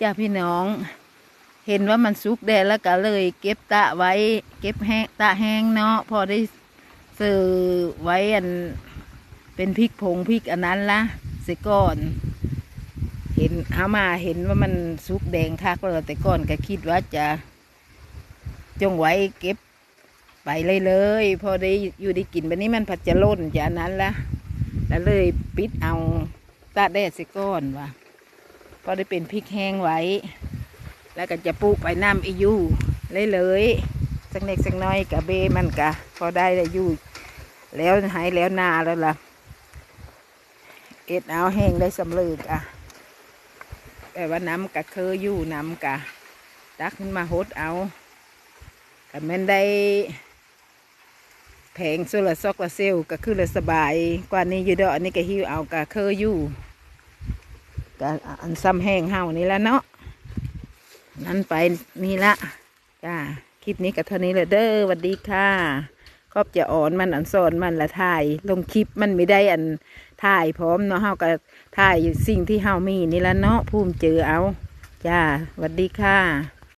จ้าพี่น้อง เห็นว่ามันสุกแดดแล้วก็เลย เก็บตะไว้ เก็บแห้งตะแห้งเนาะพอได้ซื้อไว้อัน เป็นพริกผงพริกอันนั้นละเสียก่อน เห็นเอามาเห็นว่ามันสุกแดงคักแล้วแต่ก่อนก็คิดว่าจะจงไว้เก็บไปเลยเลย พอได้อยู่ได้กินแบบนี้มันผัดจะล่นจากนั้นละแล้วเลยปิดเอาตาแดดเสียก่อนว่ะ พอได้เป็นพริกแห้งไว้ แล้วก็จะปลูกไปน้ำอียูเลยเลยสักเล็กสักน้อยกับเบมันกะพอได้เลยอยู่ แล้วหายแล้วนาแล้วล่ะ เอ็ดเอาแห้งได้สำเร็จอะแต่ว่าน้ำกะเคยอยู่น้ำกะตักขึ้นมาหดเอาแต่แม่นได้แผงโซลาร์ซอกลาร์เซลล์ก็คือเลยสบาย กว่านี้อยู่ดอกอันนี้ก็หิวเอากะเคยอยู่ ก็อันซ้ำแห้งเห่านี่ละเนาะนั่นไปนี่ละจ้าคลิปนี้ก็เท่านี้เลยเด้อสวัสดีค่ะครอบจะอ่อนมันอันสอนมันละถ่ายลงคลิปมันไม่ได้อันถ่ายพร้อมเนาะเฮาก็ถ่ายสิ่งที่เฮามีนี่ละเนาะภูมิเจอเอา จ้าสวัสดีค่ะ